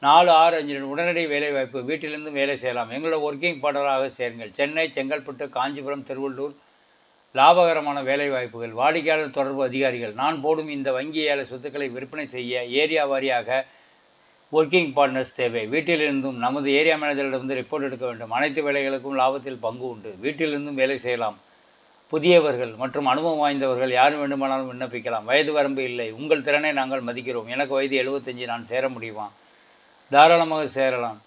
நாலு ஆறு அஞ்சு உடனடி வேலை வாய்ப்பு வீட்டிலிருந்து வேலை செய்யலாம். எங்களோட ஒர்க்கிங் பார்ட்னராக சேருங்கள். சென்னை செங்கல்பட்டு காஞ்சிபுரம் திருவள்ளூர் லாபகரமான வேலை வாய்ப்புகள் வாடிக்கையாளர் தொடர்பு அதிகாரிகள். நான் போடும் இந்த வங்கி ஏல சொத்துக்களை விற்பனை செய்ய ஏரியா வாரியாக ஒர்க்கிங் பார்ட்னர்ஸ் தேவை. வீட்டிலிருந்தும் நமது ஏரியா மேனேஜரிடமிருந்து ரிப்போர்ட் எடுக்க வேண்டும். அனைத்து வேலைகளுக்கும் லாபத்தில் பங்கு உண்டு. வீட்டிலிருந்தும் வேலை செய்யலாம். புதியவர்கள் மற்றும் அனுபவம் வாய்ந்தவர்கள் யாரும் வேண்டுமானாலும் விண்ணப்பிக்கலாம். வயது வரம்பு இல்லை. உங்கள் திறனை நாங்கள் மதிக்கிறோம். எனக்கு வயது எழுபத்தஞ்சு நான் சேர முடியுமா? தாராளமாக சேரலாம்.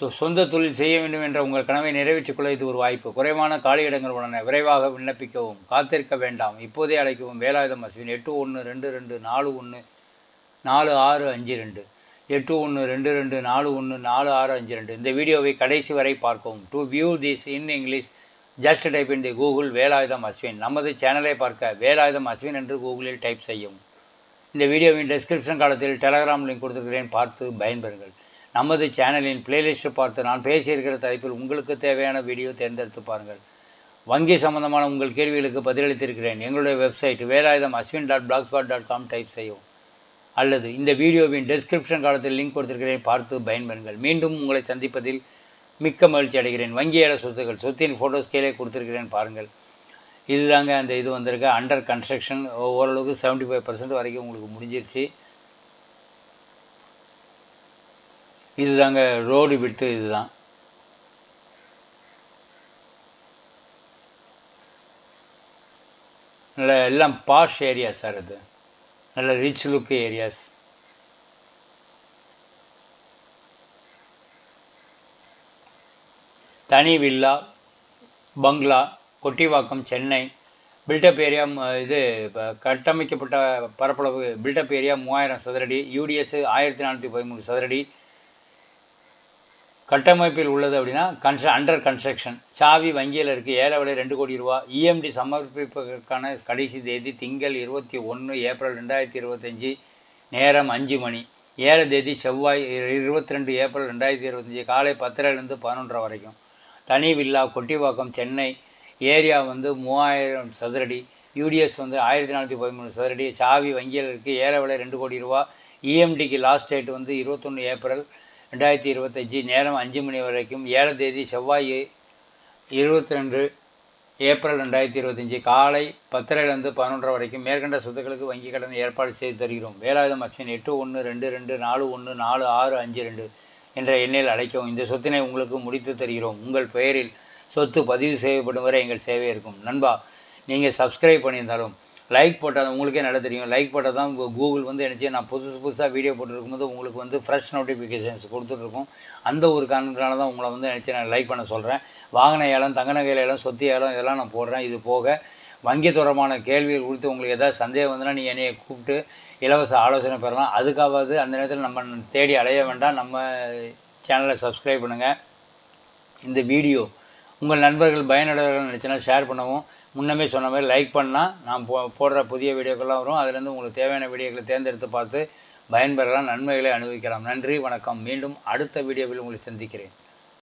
தொ- சொந்த தொழில் செய்ய வேண்டும் என்ற உங்கள் கனவை நிறைவேற்றிக் கொள்ள இது ஒரு வாய்ப்பு. குறைவான காலியிடங்கள் உள்ளன. விரைவாக விண்ணப்பிக்கவும். காத்திருக்க வேண்டாம். இப்போதே அழைக்கவும். வேலாயுதம் அஸ்வின் எட்டு ஒன்று ரெண்டு ரெண்டு நாலு ஒன்று நாலு ஆறு அஞ்சு ரெண்டு. எட்டு ஒன்று ரெண்டு ரெண்டு நாலு ஒன்று நாலு ஆறு அஞ்சு ரெண்டு. இந்த வீடியோவை கடைசி வரை பார்க்கவும். To view this in English just type in the Google Velayutham Ashwin. நமது சேனலை பார்க்க வேலாயுதம் அஸ்வின் என்று கூகுளில் டைப் செய்யும் இந்த வீடியோவின் டெஸ்கிரிப்ஷன் காலத்தில் டெலகிராம் லிங்க் கொடுத்துருக்கிறேன். பார்த்து பயன்பெறுங்கள். நமது சேனலின் பிளேலிஸ்ட் பார்த்து நான் பேசியிருக்கிற தலைப்பில் உங்களுக்கு தேவையான வீடியோ தேர்ந்தெடுத்து பாருங்கள். வங்கி சம்பந்தமான உங்கள் கேள்விகளுக்கு பதிலளித்திருக்கிறேன். எங்களுடைய website Velayutham Ashwin dot blog spot dot com type செய்யும் அல்லது இந்த வீடியோவின் டெஸ்கிரிப்ஷன் காலத்தில் லிங்க் கொடுத்திருக்கிறேன். பார்த்து பயன்பெறுங்கள். மீண்டும் உங்களை சந்திப்பதில் மிக்க மகிழ்ச்சி அடைகிறேன். வங்கி சொத்துக்கள் சொத்தின் ஃபோட்டோஸ் கீழே கொடுத்திருக்கிறேன். பாருங்கள். இதுதாங்க அந்த இது வந்திருக்கு. அண்டர் கன்ஸ்ட்ரக்ஷன் ஓரளவுக்கு செவன்ட்டி ஃபைவ் பர்சன்ட் வரைக்கும் உங்களுக்கு முடிஞ்சிருச்சு. இதுதாங்க ரோடு விட்டு இதுதான். நல்ல எல்லாம் பாஷ் ஏரியா சார் அது நல்ல ரிச் லுக் ஏரியாஸ் தனி வில்லா பங்களா கொட்டிவாக்கம் சென்னை. பில்டப் ஏரியா இது கட்டமைக்கப்பட்ட பரப்பளவு பில்டப் ஏரியா மூவாயிரம் சதுரடி யூடிஎஸ் ஆயிரத்தி நானூற்றி பதிமூணு சதுரடி. கட்டமைப்பில் உள்ளது அப்படின்னா கன்ஸ்ட்ர அண்டர் கன்ஸ்ட்ரக்ஷன் சாவி வங்கியில் இருக்குது ஏழை விலை ரெண்டு கோடி ரூபா. இஎம்டி சமர்ப்பிப்பதற்கான கடைசி தேதி திங்கள் இருபத்தி ஒன்று ஏப்ரல் ரெண்டாயிரத்தி இருபத்தஞ்சி நேரம் அஞ்சு மணி. ஏழு தேதி செவ்வாய் இருபத்தி ரெண்டு ஏப்ரல் ரெண்டாயிரத்தி இருபத்தஞ்சி காலை பத்தரைலேருந்து பதினொன்றரை வரைக்கும். தனி வில்லா கொட்டிவாக்கம் சென்னை. ஏரியா வந்து மூவாயிரம் சதுரடி யூடிஎஸ் வந்து ஆயிரத்தி நானூற்றி பதிமூணு சதுரடி சாவி வங்கியில் இருக்குது ஏற விலை ரெண்டு கோடி ரூபா இஎம்டிக்கு லாஸ்ட் டேட் வந்து இருபத்தொன்று ஏப்ரல் ரெண்டாயிரத்தி இருபத்தஞ்சி நேரம் அஞ்சு மணி வரைக்கும் ஏழு தேதி செவ்வாய் இருபத்தி ரெண்டு ஏப்ரல் ரெண்டாயிரத்தி இருபத்தஞ்சி காலை பத்தரைலேருந்து பதினொன்றரை வரைக்கும் மேற்கண்ட சொத்துக்களுக்கு வங்கி கடன் ஏற்பாடு செய்து தருகிறோம். வேலாயுதம் அக்ஷன் எட்டு ஒன்று ரெண்டு ரெண்டு நாலு ஒன்று நாலு ஆறு அஞ்சு ரெண்டு என்ற எண்ணில் அழைக்கவும் இந்த சொத்தினை உங்களுக்கு முடித்து தருகிறோம். உங்கள் பெயரில் சொத்து பதிவு செய்யப்படும் வரை எங்கள் சேவை இருக்கும். நண்பா நீங்கள் சப்ஸ்கிரைப் பண்ணியிருந்தாலும் லைக் போட்டால் உங்களுக்கே நல்லா தெரியும். லைக் போட்டால் தான் கூகுள் வந்து நினச்சி நான் புதுசு புதுசாக வீடியோ போட்டுருக்கும்போது உங்களுக்கு வந்து ஃப்ரெஷ் நோட்டிஃபிகேஷன்ஸ் கொடுத்துட்ருக்கோம். அந்த ஒரு காரணத்தினால தான் உங்களை வந்து நினச்சி நான் லைக் பண்ண சொல்கிறேன் வாகன ஏலம் தங்க நகை ஏலம் சொத்து ஏலம் இதெல்லாம் நான் போடுறேன். இது போக வங்கி தொடர்பான கேள்விகள் குறித்து உங்களுக்கு எதாவது சந்தேகம் வந்துன்னா நீங்கள் என்னையை கூப்பிட்டு இலவச ஆலோசனை பெறலாம். அதுக்காவது அந்த நேரத்தில் நம்ம தேடி அலைய வேண்டாம். நம்ம சேனலை சப்ஸ்கிரைப் பண்ணுங்கள் இந்த வீடியோ உங்கள் நண்பர்கள் பயனடைவர்கள் நினச்சினா ஷேர் பண்ணவும். முன்னமே சொன்ன மாதிரி லைக் பண்ணால் நான் போ போடுற புதிய வீடியோக்கள்லாம் வரும். அதுலேருந்து உங்களுக்கு தேவையான வீடியோக்களை தேர்ந்தெடுத்து பார்த்து பயன்பெறலாம் நன்மைகளை அனுபவிக்கலாம். நன்றி வணக்கம். மீண்டும் அடுத்த வீடியோவில் உங்களை சந்திக்கிறேன்.